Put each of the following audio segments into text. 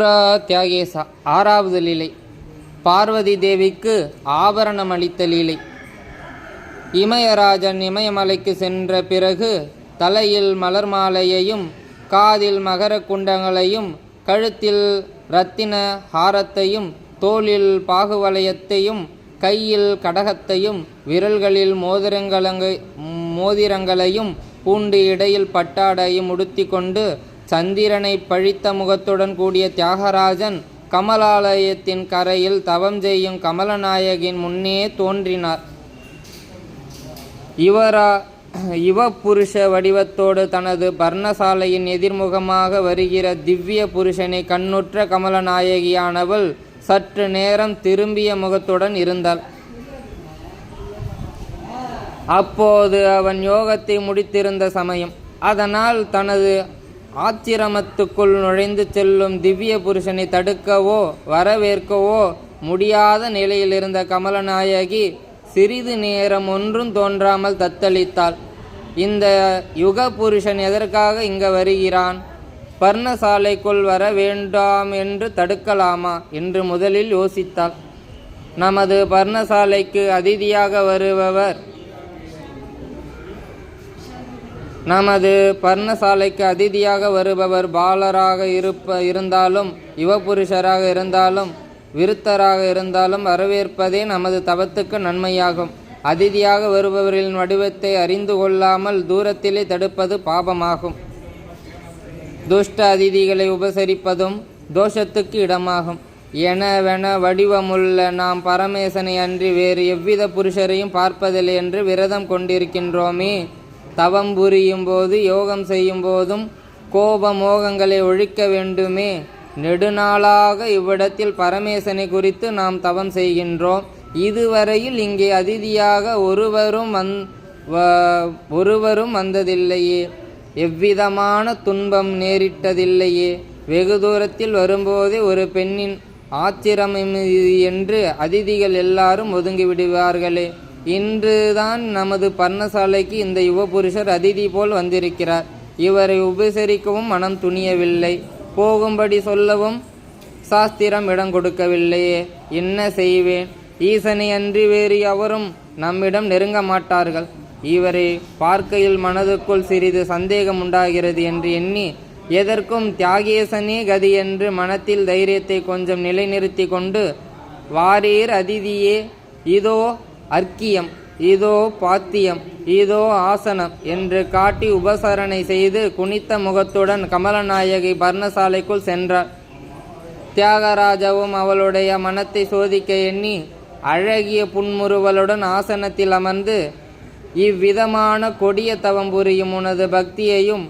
புத்ரா தியாகேசா ஆறாவது லீலை. பார்வதி தேவிக்கு ஆபரணம் அளித்த லீலை. இமயராஜன் இமயமலைக்கு சென்ற பிறகு தலையில் மலர் மாலையையும் காதில் மகர குண்டங்களையும் கழுத்தில் இரத்தின ஹாரத்தையும் தோளில் பாகுவலயத்தையும் கையில் கடகத்தையும் விரல்களில் மோதிரங்களங்க மோதிரங்களையும் பூண்டு இடையில் பட்டாடையும் உடுத்தி கொண்டு சந்திரனை பழித்த முகத்துடன் கூடிய தியாகராஜன் கமலாலயத்தின் கரையில் தவம் செய்யும் கமலநாயகின் முன்னே தோன்றினார். இவரா இவ புருஷ வடிவத்தோடு தனது பர்ணசாலையின் எதிர்முகமாக வருகிற திவ்ய புருஷனை கண்ணுற்ற கமலநாயகியானவள் சற்று நேரம் திரும்பிய முகத்துடன் இருந்தாள். அப்போது அவன் யோகத்தை முடித்திருந்த சமயம். அதனால் தனது ஆச்சிரமத்துக்குள் நுழைந்து செல்லும் திவ்ய புருஷனை தடுக்கவோ வரவேற்கவோ முடியாத நிலையில் இருந்த கமலநாயகி சிறிது நேரம் ஒன்றும் தோன்றாமல் தத்தளித்தாள். இந்த யுக புருஷன் எதற்காக இங்கு வருகிறான்? பர்ணசாலைக்குள் வர வேண்டாம் என்று தடுக்கலாமா என்று முதலில் யோசித்தாள். நமது பர்ணசாலைக்கு அதிதியாக வருபவர் நமது பர்ணசாலைக்கு அதிதியாக வருபவர் பாலராக இருப்ப இருந்தாலும் யுவபுருஷராக இருந்தாலும் விருத்தராக இருந்தாலும் வரவேற்பதே நமது தவத்துக்கு நன்மையாகும். அதிதியாக வருபவரின் வடிவத்தை அறிந்து கொள்ளாமல் தூரத்திலே தடுப்பது பாபமாகும். துஷ்ட அதிதிகளை உபசரிப்பதும் தோஷத்துக்கு இடமாகும். எனவென வடிவமுள்ள நாம் பரமேசனை அன்றி வேறு எவ்வித புருஷரையும் பார்ப்பதில்லை என்று விரதம் கொண்டிருக்கின்றோமே. தவம் புரியும் போது யோகம் செய்யும் போதும் கோப மோகங்களை ஒழிக்க வேண்டுமே. நெடுநாளாக இவ்விடத்தில் பரமேசனை குறித்து நாம் தவம் செய்கின்றோம். இதுவரையில் இங்கே அதிதியாக ஒருவரும் வந் வ- ஒருவரும் வந்ததில்லையே. எவ்விதமான துன்பம் நேரிட்டதில்லையே. வெகு தூரத்தில் வரும்போதே ஒரு பெண்ணின் ஆத்திரமம் என்று அதிதிகள் எல்லாரும் ஒதுங்கி விடுவார்களே. இன்றுதான் நமது பர்ணசாலைக்கு இந்த யுவபுருஷர் அதிதி போல் வந்திருக்கிறார். இவரை உபசரிக்கவும் மனம் துணியவில்லை. போகும்படி சொல்லவும் சாஸ்திரம் இடம் கொடுக்கவில்லையே. என்ன செய்வேன்? ஈசனை அன்றி வேறு எவரும் நம்மிடம் நெருங்க மாட்டார்கள். இவரை பார்க்கையில் மனதுக்குள் சிறிது சந்தேகம் உண்டாகிறது என்று எண்ணி எதற்கும் தியாகேசனே கதி என்று மனத்தில் தைரியத்தை கொஞ்சம் நிலைநிறுத்தி கொண்டு வாரீர் அதிதியே இதோ அர்க்கியம் இதோ பாத்தியம் இதோ ஆசனம் என்று காட்டி உபசரணை செய்து குனித்த முகத்துடன் கமலநாயகி பர்ணசாலைக்குள் சென்றார் தியாகராஜாவும் அவளுடைய மனத்தை சோதிக்க எண்ணி அழகிய புன்முறுவலுடன் ஆசனத்தில் அமர்ந்து இவ்விதமான கொடிய தவம் புரியும் உனது பக்தியையும்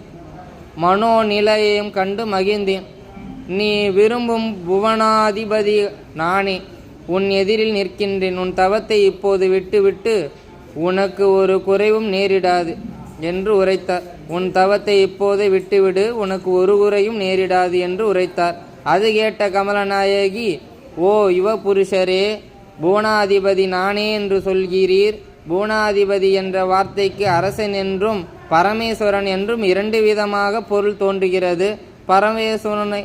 மனோநிலையையும் கண்டு மகிழ்ந்தேன். நீ விரும்பும் புவனாதிபதி நானே. உன் எதிரில் நிற்கின்றேன். உன் தவத்தை இப்போது விட்டுவிட்டு உனக்கு ஒரு குறைவும் நேரிடாது என்று உரைத்தார். உன் தவத்தை இப்போதே விட்டுவிடு. உனக்கு ஒரு குறையும் நேரிடாது என்று உரைத்தார். அது கேட்ட கமலநாயகி ஓ யுவ புருஷரே பூனாதிபதி நானே என்று சொல்கிறீர். பூனாதிபதி என்ற வார்த்தைக்கு அரசன் என்றும் பரமேஸ்வரன் என்றும் இரண்டு விதமாக பொருள் தோன்றுகிறது. பரமேஸ்வரனை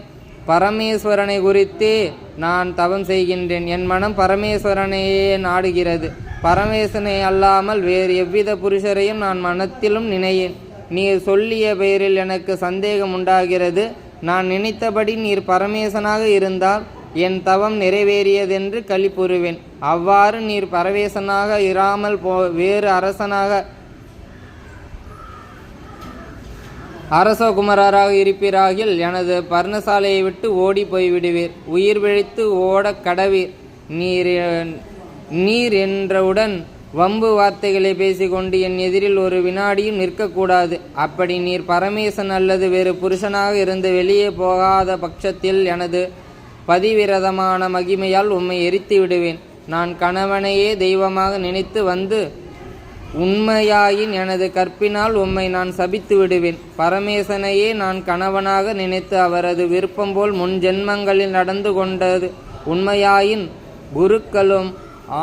பரமேஸ்வரனை குறித்தே நான் தவம் செய்கின்றேன். என் மனம் பரமேஸ்வரனையே நாடுகிறது. பரமேஸ்வரனை அல்லாமல் வேறு எவ்வித புருஷரையும் நான் மனத்திலும் நினையேன். நீர் சொல்லிய பெயரில் எனக்கு சந்தேகம் உண்டாகிறது. நான் நினைத்தபடி நீர் பரமேசனாக இருந்தால் என் தவம் நிறைவேறியதென்று களி அவ்வாறு நீர் பரவேசனாக இராமல் போ வேறு அரசனாக அரசகுமரராக இருப்பீராகில் எனது பர்ணசாலையை விட்டு ஓடி போய்விடுவீர். உயிர் பிழைத்து ஓடக் கடவீர். நீர் நீர் என்றவுடன் வம்பு வார்த்தைகளை பேசிக்கொண்டு என் எதிரில் ஒரு வினாடியும் நிற்கக்கூடாது. அப்படி நீர் பரமேசன் அல்லது வேறு புருஷனாக இருந்து வெளியே போகாத பட்சத்தில் எனது பதிவிரதமான மகிமையால் உம்மை எரித்து விடுவேன். நான் கணவனையே தெய்வமாக நினைத்து வந்து உண்மையாயின் எனது கற்பினால் உம்மை நான் சபித்து விடுவேன். பரமேசனையே நான் கணவனாக நினைத்து அவரது விருப்பம் போல் முன் ஜென்மங்களில் நடந்து கொண்டது உண்மையாயின் குருக்களும்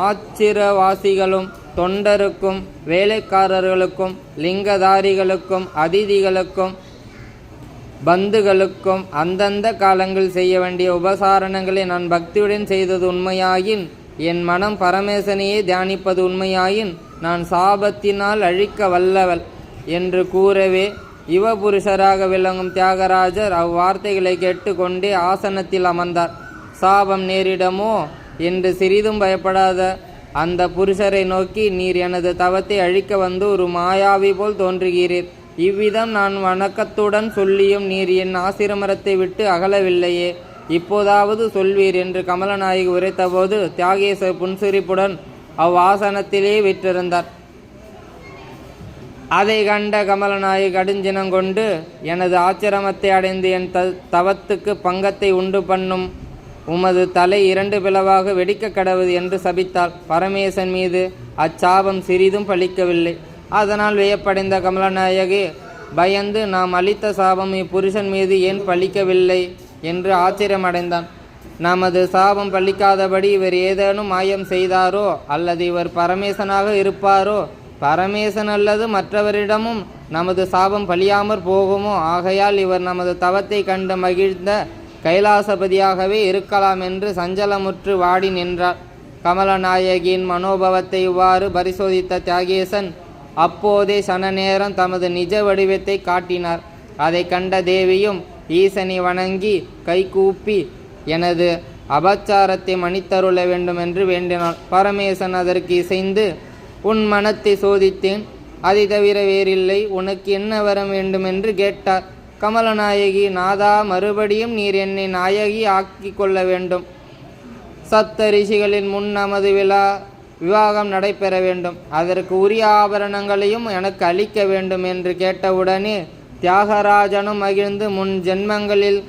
ஆச்சிரவாசிகளும் தொண்டருக்கும் வேலைக்காரர்களுக்கும் லிங்கதாரிகளுக்கும் அதிதிகளுக்கும் பந்துகளுக்கும் அந்தந்த காலங்கள் செய்ய வேண்டிய உபசாரணங்களை நான் பக்தியுடன் செய்தது உண்மையாயின் என் மனம் பரமேசனையே தியானிப்பது உண்மையாயின் நான் சாபத்தினால் அழிக்க வல்லவள் என்று கூறவே யுவபுருஷராக விளங்கும் தியாகராஜர் அவ்வார்த்தைகளை கேட்டுக்கொண்டே ஆசனத்தில் அமர்ந்தார். சாபம் நேரிடமோ என்று சிறிதும் பயப்படாத அந்த புருஷரை நோக்கி நீர் எனது தவத்தை அழிக்க வந்து ஒரு மாயாவி போல் தோன்றுகிறீர். இவ்விதம் நான் வணக்கத்துடன் சொல்லியும் நீர் என் ஆசிரமரத்தை விட்டு அகலவில்லையே. இப்போதாவது சொல்வீர் என்று கமலநாயகி உரைத்தபோது தியாகேச புன்சிரிப்புடன் அவ்வாசனத்திலே விற்றிருந்தார். அதை கண்ட கமலநாயகி கடுஞ்சினம் கொண்டு எனது ஆச்சிரமத்தை அடைந்து என் த தவத்துக்கு பங்கத்தை உண்டு பண்ணும். உமது தலை இரண்டு பிளவாக வெடிக்க கடவுது என்று சபித்தாள். பரமேசன் மீது அச்சாபம் சிறிதும் பலிக்கவில்லை அதனால் வியப்படைந்த கமலநாயகி பயந்து நாம் அளித்த சாபம் இப்புருஷன் மீது ஏன் பலிக்கவில்லை என்று ஆச்சரியமடைந்தான். நமது சாபம் பழிக்காதபடி இவர் ஏதேனும் மாயம் செய்தாரோ அல்லது இவர் பரமேசனாக இருப்பாரோ பரமேசன் அல்லது மற்றவரிடமும் நமது சாபம் பழியாமற் போகுமோ ஆகையால் இவர் நமது தவத்தை கண்டு மகிழ்ந்த கைலாசபதியாகவே இருக்கலாம் என்று சஞ்சலமுற்று வாடி நின்றார். கமலநாயகியின் மனோபவத்தை இவ்வாறு பரிசோதித்த தியாகேசன் அப்போதே சன நேரம் தமது நிஜ வடிவத்தை காட்டினார். அதை கண்ட தேவியும் ஈசனை வணங்கி கைகூப்பி எனது அபச்சாரத்தை மன்னித்தருள வேண்டும் என்று வேண்டினாள். பரமேசன் அதற்கு இசைந்து உன் மனத்தை சோதித்தேன் அதை தவிர வேறில்லை உனக்கு என்ன வரம் வேண்டும் என்று கேட்டார். கமலநாயகி நாதா மறுபடியும் நீர் என்னை நாயகி ஆக்கி கொள்ள வேண்டும். சப்த ரிஷிகளின் முன் நமது விழா விவாகம் நடைபெற வேண்டும். அதற்கு உரிய ஆபரணங்களையும் எனக்கு அளிக்க வேண்டும் என்று கேட்டவுடனே தியாகராஜனும் மகிழ்ந்து முன் ஜென்மங்களில்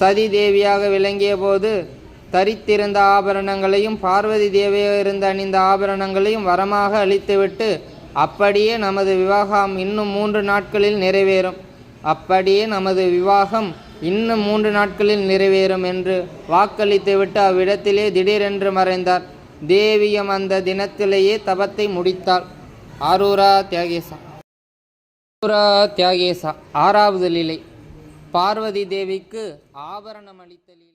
சதி தேவியாக விளங்கிய போது தரித்திருந்த ஆபரணங்களையும் பார்வதி தேவியாக இருந்த அணிந்த ஆபரணங்களையும் வரமாக அளித்துவிட்டு அப்படியே நமது விவாகம் இன்னும் மூன்று நாட்களில் நிறைவேறும். அப்படியே நமது விவாகம் இன்னும் மூன்று நாட்களில் நிறைவேறும் என்று வாக்களித்துவிட்டு அவ்விடத்திலே திடீரென்று மறைந்தார். தேவியம் அந்த தினத்திலேயே தபத்தை முடித்தாள். ஆரூரா தியாகேசா. ஆரூரா தியாகேசா. ஆறாவது லீலை. பார்வதி தேவிக்கு ஆபரணம் அளித்தலில்